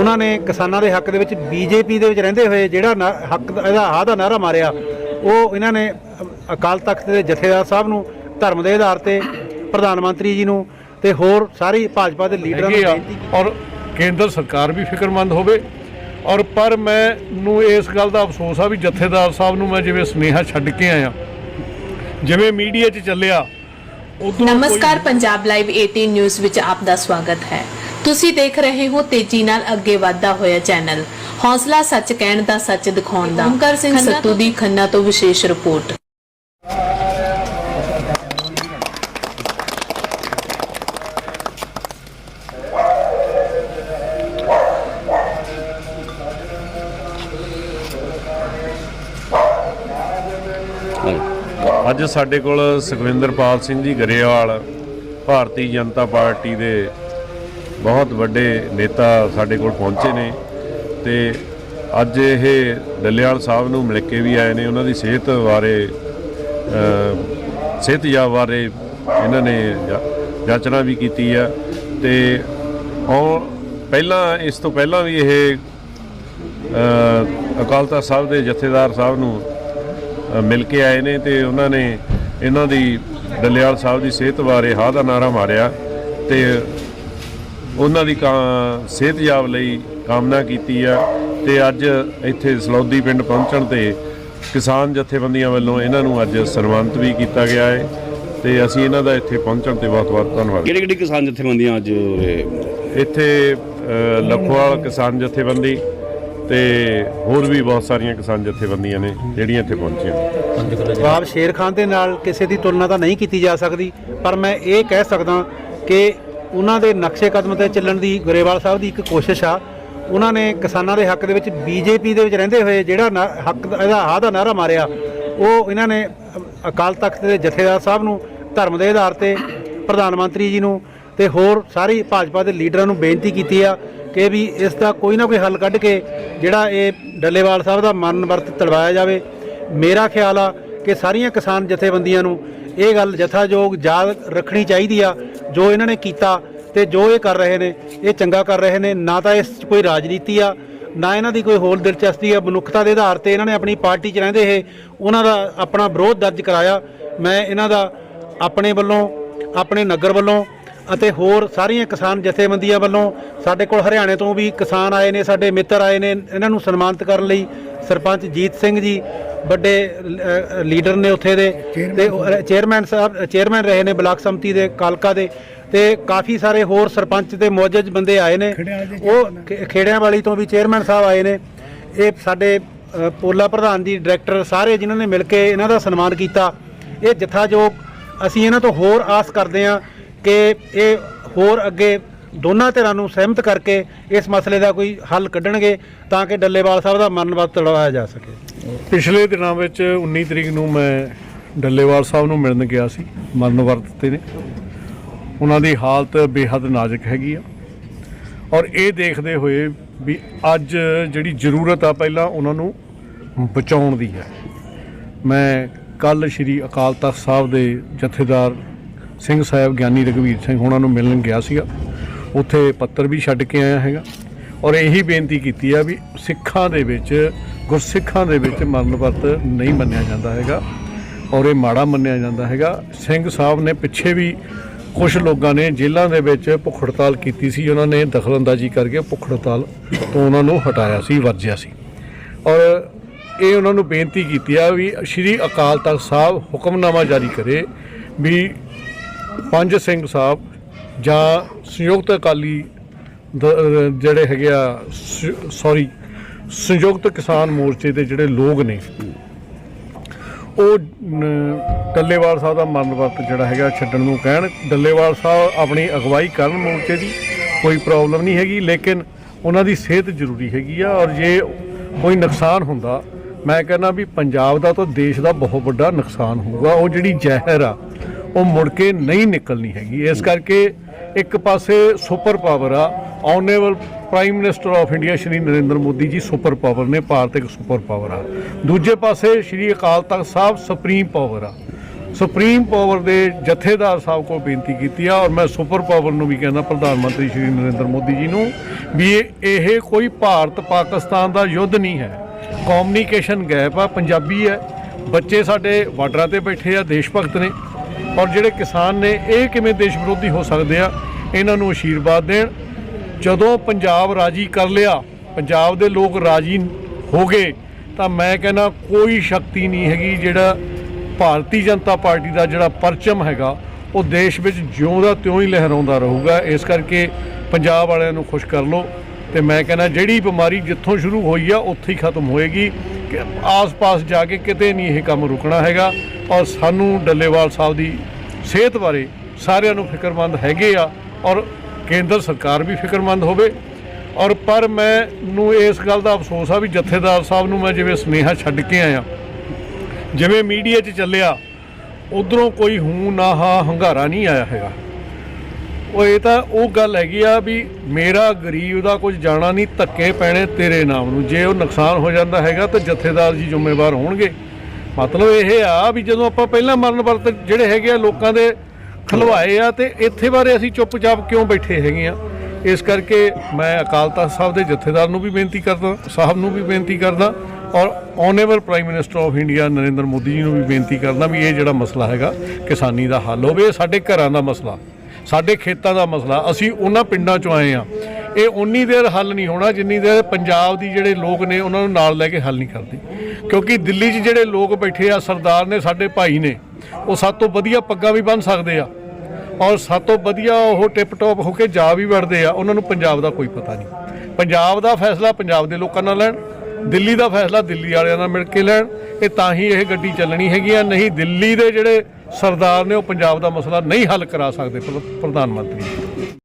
ਉਹਨਾਂ ਨੇ ਕਿਸਾਨਾਂ ਦੇ ਹੱਕ ਦੇ ਵਿੱਚ ਬੀਜੇਪੀ ਦੇ ਵਿੱਚ ਰਹਿੰਦੇ ਹੋਏ ਜਿਹੜਾ ਨਾ- ਹੱਕ ਇਹਦਾ ਆਹ ਦਾ ਨਾਰਾ ਮਾਰਿਆ ਉਹ ਇਹਨਾਂ ਨੇ ਅਕਾਲ ਤਖਤ ਦੇ ਜਥੇਦਾਰ ਸਾਹਿਬ ਨੂੰ ਧਰਮ ਦੇ ਆਧਾਰ ਤੇ ਪ੍ਰਧਾਨ ਮੰਤਰੀ ਜੀ ਨੂੰ ਤੇ ਹੋਰ ਸਾਰੀ ਭਾਜਪਾ ਦੇ ਲੀਡਰਾਂ ਨੂੰ ਬੇਨਤੀ ਔਰ ਕੇਂਦਰ ਸਰਕਾਰ ਵੀ ਫਿਕਰਮੰਦ ਹੋਵੇ। ਔਰ ਪਰ ਮੈਨੂੰ ਇਸ ਗੱਲ ਦਾ ਅਫਸੋਸ ਆ ਵੀ ਜਥੇਦਾਰ ਸਾਹਿਬ ਨੂੰ ਮੈਂ ਜਿਵੇਂ ਸੁਨੇਹਾ ਛੱਡ ਕੇ ਆਇਆ। ਜਿਵੇਂ ਮੀਡੀਆ 'ਚ ਚੱਲਿਆ ਉਦੋਂ ਨਮਸਕਾਰ ਪੰਜਾਬ ਲਾਈਵ 18 ਨਿਊਜ਼ ਵਿੱਚ ਆਪ ਦਾ ਸਵਾਗਤ ਹੈ। ਤੁਸੀਂ ਦੇਖ ਰਹੇ ਹੋ ਤੇਜ਼ੀ ਨਾਲ ਅੱਗੇ ਵਧਦਾ ਹੋਇਆ ਚੈਨਲ। ਹੌਸਲਾ ਸੱਚ ਕਹਿਣ ਦਾ ਸੱਚ ਦਿਖਾਉਣ ਦਾ। ਓਮਕਾਰ ਸਿੰਘ ਸੱਤੂ ਦੀ ਖੰਨਾ ਤੋਂ ਵਿਸ਼ੇਸ਼ ਰਿਪੋਰਟ। ਅੱਜ ਸਾਡੇ ਕੋਲ ਸੁਖਵਿੰਦਰਪਾਲ ਸਿੰਘ ਜੀ ਗਰੇਵਾਲ ਭਾਰਤੀ ਜਨਤਾ ਪਾਰਟੀ ਦੇ ਬਹੁਤ ਵੱਡੇ ਨੇਤਾ ਸਾਡੇ ਕੋਲ ਪਹੁੰਚੇ ਨੇ ਤੇ ਅੱਜ ਇਹ ਡੱਲੇਵਾਲ ਸਾਹਿਬ ਨੂੰ ਮਿਲ ਕੇ ਵੀ ਆਏ ਨੇ ਉਹਨਾਂ ਦੀ ਸਿਹਤ ਬਾਰੇ ਅ, ਸਿਹਤਯਾਬ ਬਾਰੇ ਇਹਨਾਂ ਨੇ ਜਾ- ਜਾਂਚਣਾ ਵੀ ਕੀਤੀ ਆ। ਤੇ ਉਹ ਪਹਿਲਾਂ ਇਸ ਤੋਂ ਪਹਿਲਾਂ ਵੀ ਇਹ ਅਕਾਲ ਤਖਤ ਸਾਹਿਬ ਦੇ ਜਥੇਦਾਰ ਸਾਹਿਬ ਨੂੰ ਮਿਲ ਕੇ ਆਏ ਨੇ ਤੇ ਉਹਨਾਂ ਨੇ ਇਹਨਾਂ ਦੀ ਡੱਲੇਵਾਲ ਸਾਹਿਬ ਦੀ ਸਿਹਤ ਬਾਰੇ ਹਾਂ ਦਾ ਨਾਰਾ ਮਾਰਿਆ ਤੇ ਉਹਨਾਂ ਦੀ ਕਾ- ਸਿਹਤਯਾਬ ਲਈ ਕਾਮਨਾ ਕੀਤੀ ਆ ਤੇ ਅੱਜ ਇੱਥੇ ਸਲੌਦੀ ਪਿੰਡ ਪਹੁੰਚਣ ਤੇ ਕਿਸਾਨ ਜਥੇਬੰਦੀਆਂ ਵੱਲੋਂ ਇਹਨਾਂ ਨੂੰ ਅੱਜ ਸਨਮਾਨਿਤ ਵੀ ਕੀਤਾ ਗਿਆ ਹੈ ਤੇ ਅਸੀਂ ਇਹਨਾਂ ਦਾ ਇੱਥੇ ਪਹੁੰਚਣ ਤੇ ਬਹੁਤ ਬਹੁਤ ਧੰਨਵਾਦ। ਕਿਹੜੀ ਕਿਹੜੀ ਕਿਸਾਨ ਜਥੇਬੰਦੀਆਂ ਅੱਜ ਇੱਥੇ ਲਖੋਵਾਲ ਕਿਸਾਨ ਜਥੇਬੰਦੀ ਤੇ ਹੋਰ ਵੀ ਬਹੁਤ ਸਾਰੀਆਂ ਕਿਸਾਨ ਜਥੇਬੰਦੀਆਂ ਨੇ ਜਿਹੜੀਆਂ ਇੱਥੇ ਪਹੁੰਚੀਆਂ। ਨੇ ਜਵਾਬ ਸ਼ੇਰ ਖਾਨ ਦੇ ਨਾਲ ਕਿਸੇ ਦੀ ਤੁਲਨਾ ਤਾਂ ਨਹੀਂ ਕੀਤੀ ਜਾ ਸਕਦੀ ਪਰ ਮੈਂ ਇਹ ਕਹਿ ਸਕਦਾ ਕਿ ਉਹਨਾਂ ਦੇ ਨਕਸ਼ੇ ਕਦਮ ਤੇ ਚੱਲਣ ਦੀ ਗਰੇਵਾਲ ਸਾਹਿਬ ਦੀ ਇੱਕ ਕੋਸ਼ਿਸ਼ ਆ। ਉਹਨਾਂ ਨੇ ਕਿਸਾਨਾਂ ਦੇ ਹੱਕ ਦੇ ਵਿੱਚ ਬੀਜੇਪੀ ਦੇ ਵਿੱਚ ਰਹਿੰਦੇ ਹੋਏ ਜਿਹੜਾ ਨਾ- ਹੱਕ ਦਾ- ਇਹਦਾ ਆਹ ਦਾ ਨਾਰਾ ਮਾਰਿਆ, ਉਹ ਇਹਨਾਂ ਨੇ ਅਕਾਲ ਤਖਤ ਦੇ ਜਥੇਦਾਰ ਸਾਹਿਬ ਨੂੰ ਧਰਮ ਦੇ ਆਧਾਰ ਤੇ, ਪ੍ਰਧਾਨ ਮੰਤਰੀ ਜੀ ਨੂੰ ਤੇ ਹੋਰ ਸਾਰੀ ਭਾਜਪਾ ਦੇ ਲੀਡਰਾਂ ਨੂੰ ਬੇਨਤੀ ਕੀਤੀ ਆ ਕਿ ਵੀ ਇਸ ਦਾ ਕੋਈ ਨਾ ਕੋਈ ਹੱਲ ਕੱਢ ਕੇ ਜਿਹੜਾ ਇਹ ਡੱਲੇਵਾਲ ਸਾਹਿਬ ਦਾ ਮਰਨ ਵਰਤ ਤੜਵਾਇਆ ਜਾਵੇ। ਮੇਰਾ ਖਿਆਲ ਆ ਕਿ ਸਾਰੀਆਂ ਕਿਸਾਨ ਜਥੇਬੰਦੀਆਂ ਨੂੰ ਇਹ ਗੱਲ ਜਥਾਯੋਗ ਯਾਦ ਰੱਖਣੀ ਚਾਹੀਦੀ ਆ ਜੋ ਇਹਨਾਂ ਨੇ ਕੀਤਾ ਤੇ ਜੋ ਇਹ ਕਰ ਰਹੇ ਨੇ, ਇਹ ਚੰਗਾ ਕਰ ਰਹੇ ਨੇ, ਨਾ ਤਾਂ ਇਸ 'ਚ ਕੋਈ ਰਾਜਨੀਤੀ ਆ, ਨਾ ਇਹਨਾਂ ਦੀ ਕੋਈ ਹੋਰ ਦਿਲਚਸਪੀ ਆ। ਮਨੁੱਖਤਾ ਦੇ ਆਧਾਰ ਤੇ ਇਹਨਾਂ ਨੇ ਆਪਣੀ ਪਾਰਟੀ 'ਚ ਰਹਿੰਦੇ ਇਹ, ਉਹਨਾਂ ਦਾ ਆਪਣਾ ਵਿਰੋਧ ਦਰਜ ਕਰਾਇਆ। ਮੈਂ ਇਹਨਾਂ ਦਾ ਆਪਣੇ ਵੱਲੋਂ, ਆਪਣੇ ਨਗਰ ਵੱਲੋਂ ਅਤੇ ਹੋਰ ਸਾਰੀਆਂ ਕਿਸਾਨ ਜਥੇਬੰਦੀਆਂ ਵੱਲੋਂ, ਸਾਡੇ ਕੋਲ ਹਰਿਆਣੇ ਤੋਂ ਵੀ ਕਿਸਾਨ ਆਏ ਨੇ, ਸਾਡੇ ਮਿੱਤਰ ਆਏ ਨੇ, ਇਹਨਾਂ ਨੂੰ ਸਨਮਾਨਿਤ ਕਰਨ ਲਈ ਸਰਪੰਚ ਜੀਤ ਸਿੰਘ ਜੀ ਵੱਡੇ ਲੀਡਰ ਨੇ ਉੱਥੇ ਦੇ ਤੇ ਚੇਅਰਮੈਨ ਸਾਹਿਬ ਚੇਅਰਮੈਨ ਰਹੇ ਨੇ ਬਲਾਕ ਸੰਮਤੀ ਦੇ ਕਾਲਕਾ ਦੇ ਤੇ ਕਾਫੀ ਸਾਰੇ ਹੋਰ ਸਰਪੰਚ ਤੇ ਮੌਜੂਦ ਬੰਦੇ ਆਏ ਨੇ। ਉਹ ਖੇੜਿਆਂ ਵਾਲੀ ਤੋਂ ਵੀ ਚੇਅਰਮੈਨ ਸਾਹਿਬ ਆਏ ਨੇ। ਇਹ ਸਾਡੇ ਪੋਲਾ ਪ੍ਰਧਾਨ ਜੀ ਡਾਇਰੈਕਟਰ ਸਾਰੇ ਜਿਨ੍ਹਾਂ ਨੇ ਮਿਲ ਕੇ ਇਹਨਾਂ ਦਾ ਸਨਮਾਨ ਕੀਤਾ। ਇਹ ਜਥਾਯੋਗ ਅਸੀਂ ਇਹਨਾਂ ਤੋਂ ਹੋਰ ਆਸ ਕਰਦੇ ਹਾਂ ਕਿ ਇਹ ਹੋਰ ਅੱਗੇ ਦੋਨਾਂ ਧਿਰਾਂ ਨੂੰ ਸਹਿਮਤ ਕਰਕੇ ਇਸ ਮਸਲੇ ਦਾ ਕੋਈ ਹੱਲ ਕੱਢਣਗੇ ਤਾਂ ਕਿ ਡੱਲੇਵਾਲ ਸਾਹਿਬ ਦਾ ਮਨਵਤ ਤੜਵਾਇਆ ਜਾ ਸਕੇ। ਪਿਛਲੇ ਦਿਨਾਂ ਵਿੱਚ 19 ਤਰੀਕ ਨੂੰ ਮੈਂ ਡੱਲੇਵਾਲ ਸਾਹਿਬ ਨੂੰ ਮਿਲਣ ਗਿਆ ਸੀ, ਮਰਨ ਵਰਤ ਤੇ ਨੇ। ਉਹਨਾਂ ਦੀ ਹਾਲਤ ਬੇਹੱਦ ਨਾਜ਼ੁਕ ਹੈਗੀ ਆ। ਔਰ ਇਹ ਦੇਖਦੇ ਹੋਏ ਵੀ ਅੱਜ ਜਿਹੜੀ ਜ਼ਰੂਰਤ ਆ ਪਹਿਲਾਂ ਉਹਨਾਂ ਨੂੰ ਬਚਾਉਣ ਦੀ ਹੈ। ਮੈਂ ਕੱਲ ਸ੍ਰੀ ਅਕਾਲ ਤਖਤ ਸਾਹਿਬ ਦੇ ਜਥੇਦਾਰ ਸਿੰਘ ਸਾਹਿਬ ਗਿਆਨੀ ਰਘਵੀਰ ਸਿੰਘ ਉਹਨਾਂ ਨੂੰ ਮਿਲਣ ਗਿਆ ਸੀਗਾ। ਉੱਥੇ ਪੱਤਰ ਵੀ ਛੱਡ ਕੇ ਆਇਆ ਹੈਗਾ। ਔਰ ਇਹੀ ਬੇਨਤੀ ਕੀਤੀ ਆ ਵੀ ਸਿੱਖਾਂ ਦੇ ਵਿੱਚ, ਗੁਰਸਿੱਖਾਂ ਦੇ ਵਿੱਚ ਮਰਨ ਵਰਤ ਨਹੀਂ ਮੰਨਿਆ ਜਾਂਦਾ ਹੈਗਾ। ਔਰ ਇਹ ਮਾੜਾ ਮੰਨਿਆ ਜਾਂਦਾ ਹੈਗਾ। ਸਿੰਘ ਸਾਹਿਬ ਨੇ ਪਿੱਛੇ ਵੀ ਕੁਝ ਲੋਕਾਂ ਨੇ ਜੇਲ੍ਹਾਂ ਦੇ ਵਿੱਚ ਭੁੱਖ ਹੜਤਾਲ ਕੀਤੀ ਸੀ। ਉਹਨਾਂ ਨੇ ਦਖਲਅੰਦਾਜ਼ੀ ਕਰਕੇ ਭੁੱਖ ਹੜਤਾਲ ਤੋਂ ਉਹਨਾਂ ਨੂੰ ਹਟਾਇਆ ਸੀ, ਵਰਜਿਆ ਸੀ। ਔਰ ਇਹ ਉਹਨਾਂ ਨੂੰ ਬੇਨਤੀ ਕੀਤੀ ਆ ਵੀ ਸ਼੍ਰੀ ਅਕਾਲ ਤਖਤ ਸਾਹਿਬ ਹੁਕਮਨਾਮਾ ਜਾਰੀ ਕਰੇ ਵੀ ਪੰਜ ਸਿੰਘ ਸਾਹਿਬ ਜਾਂ ਸੰਯੁਕਤ ਅਕਾਲੀ ਦ- ਜਿਹੜੇ ਹੈਗੇ ਆ ਸੌਰੀ ਸੰਯੁਕਤ ਕਿਸਾਨ ਮੋਰਚੇ ਦੇ ਜਿਹੜੇ ਲੋਕ ਨੇ, ਉਹ ਡੱਲੇਵਾਲ ਸਾਹਿਬ ਦਾ ਮਰਨ ਵਰਤ ਜਿਹੜਾ ਹੈਗਾ ਛੱਡਣ ਨੂੰ ਕਹਿਣ। ਡੱਲੇਵਾਲ ਸਾਹਿਬ ਆਪਣੀ ਅਗਵਾਈ ਕਰਨ ਮੋਰਚੇ ਦੀ ਕੋਈ ਪ੍ਰੋਬਲਮ ਨਹੀਂ ਹੈਗੀ, ਲੇਕਿਨ ਉਹਨਾਂ ਦੀ ਸਿਹਤ ਜ਼ਰੂਰੀ ਹੈਗੀ ਆ ਔਰ ਜੇ ਕੋਈ ਨੁਕਸਾਨ ਹੁੰਦਾ, ਮੈਂ ਕਹਿੰਦਾ ਵੀ ਪੰਜਾਬ ਦਾ ਤਾਂ ਦੇਸ਼ ਦਾ ਬਹੁਤ ਵੱਡਾ ਨੁਕਸਾਨ ਹੋਊਗਾ। ਉਹ ਜਿਹੜੀ ਜ਼ਹਿਰ ਆ, ਉਹ ਮੁੜ ਕੇ ਨਹੀਂ ਨਿਕਲਣੀ ਹੈਗੀ। ਇਸ ਕਰਕੇ ਇੱਕ ਪਾਸੇ ਸੁਪਰ ਪਾਵਰ ਆ honourable prime minister of India Shri Narendra Modi ji super power ਨੇ, ਭਾਰਤ ਇੱਕ ਸੁਪਰ ਪਾਵਰ ਆ। ਦੂਜੇ ਪਾਸੇ ਸ਼੍ਰੀ ਅਕਾਲ ਤਖਤ ਸਾਹਿਬ ਸੁਪਰੀਮ ਪਾਵਰ ਆ। ਸੁਪਰੀਮ ਪਾਵਰ ਦੇ ਜਥੇਦਾਰ ਸਾਹਿਬ ਕੋਲ ਬੇਨਤੀ ਕੀਤੀ ਆ, ਔਰ ਮੈਂ ਸੁਪਰ ਪਾਵਰ ਨੂੰ ਵੀ ਕਹਿੰਦਾ, ਪ੍ਰਧਾਨ ਮੰਤਰੀ ਸ਼੍ਰੀ ਨਰਿੰਦਰ ਮੋਦੀ ਜੀ ਨੂੰ, ਵੀ ਇਹ- ਕੋਈ ਭਾਰਤ ਪਾਕਿਸਤਾਨ ਦਾ ਯੁੱਧ ਨਹੀਂ ਹੈ। ਕਮਿਊਨੀਕੇਸ਼ਨ ਗੈਪ ਆ, ਪੰਜਾਬੀ ਹੈ। ਬੱਚੇ ਸਾਡੇ ਬਾਰਡਰਾਂ ਤੇ ਬੈਠੇ ਆ, ਦੇਸ਼ ਭਗਤ ਨੇ। ਔਰ ਜਿਹੜੇ ਕਿਸਾਨ ਨੇ, ਇਹ ਕਿਵੇਂ ਦੇਸ਼ ਵਿਰੋਧੀ ਹੋ ਸਕਦੇ ਆ, ਇਹਨਾਂ ਨੂੰ ਅਸ਼ੀਰਵਾਦ ਦੇਣ। ਜਦੋਂ ਪੰਜਾਬ ਰਾਜੀ ਕਰ ਲਿਆ, ਪੰਜਾਬ ਦੇ ਲੋਕ ਰਾਜੀ ਹੋ ਗਏ, ਤਾਂ ਮੈਂ ਕਹਿੰਦਾ ਕੋਈ ਸ਼ਕਤੀ ਨਹੀਂ ਹੈਗੀ ਜਿਹੜਾ ਭਾਰਤੀ ਜਨਤਾ ਪਾਰਟੀ ਦਾ ਜਿਹੜਾ ਪਰਚਮ ਹੈਗਾ, ਉਹ ਦੇਸ਼ ਵਿੱਚ ਜਿਉਂਦਾ ਤਿਉਂ ਹੀ ਲਹਿਰਾਉਂਦਾ ਰਹੂਗਾ। ਇਸ ਕਰਕੇ ਪੰਜਾਬ ਵਾਲਿਆਂ ਨੂੰ ਖੁਸ਼ ਕਰ ਲਓ। ਤੇ ਮੈਂ ਕਹਿੰਦਾ ਜਿਹੜੀ ਬਿਮਾਰੀ ਜਿੱਥੋਂ ਸ਼ੁਰੂ ਹੋਈ ਆ, ਉੱਥੇ ਹੀ ਖਤਮ ਹੋਏਗੀ। ਕਿ ਆਸ-ਪਾਸ ਜਾ ਕੇ ਕਿਤੇ ਨਹੀਂ ਇਹ ਕੰਮ ਰੁਕਣਾ ਹੈਗਾ। ਔਰ ਸਾਨੂੰ ਡੱਲੇਵਾਲ ਸਾਹਿਬ ਦੀ ਸਿਹਤ ਬਾਰੇ ਸਾਰਿਆਂ ਨੂੰ ਫਿਕਰਮੰਦ ਹੈਗੇ ਆ ਔਰ ਕੇਂਦਰ ਸਰਕਾਰ ਵੀ ਫਿਕਰਮੰਦ ਹੋਵੇ। ਔਰ ਪਰ ਮੈਨੂੰ ਇਸ ਗੱਲ ਦਾ ਅਫਸੋਸ ਆ ਵੀ ਜਥੇਦਾਰ ਸਾਹਿਬ ਨੂੰ ਮੈਂ ਜਿਵੇਂ ਸੁਨੇਹਾ ਛੱਡ ਕੇ ਆਇਆ, ਜਿਵੇਂ ਮੀਡੀਆ 'ਚ ਚੱਲਿਆ, ਉਧਰੋਂ ਕੋਈ ਹੂੰ, ਨਾ, ਹਾ, ਹੰਗਾਰਾ ਨਹੀਂ ਆਇਆ ਹੈਗਾ। ਉਹ ਇਹ ਤਾਂ ਉਹ ਗੱਲ ਹੈਗੀ ਆ ਵੀ ਮੇਰਾ ਗਰੀਬ ਦਾ ਕੁਝ ਜਾਣਾ ਨਹੀਂ, ਧੱਕੇ ਪੈਣੇ ਤੇਰੇ ਨਾਮ ਨੂੰ। ਜੇ ਉਹ ਨੁਕਸਾਨ ਹੋ ਜਾਂਦਾ ਹੈਗਾ ਤਾਂ ਜਥੇਦਾਰ ਜੀ ਜ਼ਿੰਮੇਵਾਰ ਹੋਣਗੇ। ਮਤਲਬ ਇਹ ਆ ਵੀ ਜਦੋਂ ਆਪਾਂ ਪਹਿਲਾਂ ਮਰਨ ਵਰਤ ਜਿਹੜੇ ਹੈਗੇ ਆ ਲੋਕਾਂ ਦੇ ਖਲਵਾਏ ਆ ਤੇ ਇੱਥੇ ਬਾਰੇ ਅਸੀਂ ਚੁੱਪਚਾਪ ਕਿਉਂ ਬੈਠੇ ਹੈਗੇ ਆ? ਇਸ ਕਰਕੇ ਮੈਂ ਅਕਾਲ ਤਖਤ ਸਾਹਿਬ ਦੇ ਜਥੇਦਾਰ ਨੂੰ ਵੀ ਬੇਨਤੀ ਕਰਦਾ, ਸਾਹਿਬ ਨੂੰ ਵੀ ਬੇਨਤੀ ਕਰਦਾ ਔਰ honourable prime minister of India Narendra Modi ji ਨੂੰ ਵੀ ਬੇਨਤੀ ਕਰਦਾ ਵੀ ਇਹ ਜਿਹੜਾ ਮਸਲਾ ਹੈਗਾ, ਕਿਸਾਨੀ ਦਾ ਹੱਲ ਹੋਵੇ, ਸਾਡੇ ਘਰਾਂ ਦਾ ਮਸਲਾ, ਸਾਡੇ ਖੇਤਾਂ ਦਾ ਮਸਲਾ, ਅਸੀਂ ਉਹਨਾਂ ਪਿੰਡਾਂ ਚੋਂ ਆਏ ਆ। ਇਹ ਉਨੀ ਦੇਰ ਹੱਲ ਨਹੀਂ ਹੋਣਾ, ਜਿੰਨੀ ਦੇਰ ਪੰਜਾਬ ਦੀ ਜਿਹੜੇ ਲੋਕ ਨੇ, ਉਹਨਾਂ ਨੂੰ ਨਾਲ ਲੈ ਕੇ ਹੱਲ ਨਹੀਂ ਕਰਦੇ। ਕਿਉਂਕਿ ਦਿੱਲੀ 'ਚ ਜਿਹੜੇ ਲੋਕ ਬੈਠੇ ਆ, ਸਰਦਾਰ ਨੇ ਸਾਡੇ ਭਾਈ ਨੇ, ਉਹ ਸਭ ਤੋਂ ਵਧੀਆ ਪੱਗਾਂ ਵੀ ਬੰਨ ਸਕਦੇ ਆ। ਔਰ ਸਭ ਤੋਂ ਵਧੀਆ ਉਹ ਟਿਪ ਟੌਪ ਹੋ ਕੇ ਜਾ ਵੀ ਵੜਦੇ ਆ, ਉਹਨਾਂ ਨੂੰ ਪੰਜਾਬ ਦਾ ਕੋਈ ਪਤਾ ਨਹੀਂ। ਪੰਜਾਬ ਦਾ ਫੈਸਲਾ ਪੰਜਾਬ ਦੇ ਲੋਕਾਂ ਨਾਲ ਲੈਣ, ਦਿੱਲੀ ਦਾ ਫੈਸਲਾ ਦਿੱਲੀ ਵਾਲਿਆਂ ਨਾਲ ਮਿਲ ਕੇ ਲੈਣ, ਇਹ ਤਾਂ ਹੀ ਇਹ ਗੱਡੀ ਚੱਲਣੀ ਹੈਗੀ ਆ, ਨਹੀਂ ਦਿੱਲੀ ਦੇ ਜਿਹੜੇ ਸਰਦਾਰ ਨੇ, ਉਹ ਪੰਜਾਬ ਦਾ ਮਸਲਾ ਨਹੀਂ ਹੱਲ ਕਰਾ ਸਕਦੇ ਪ੍ਰਧਾਨ ਮੰਤਰੀ।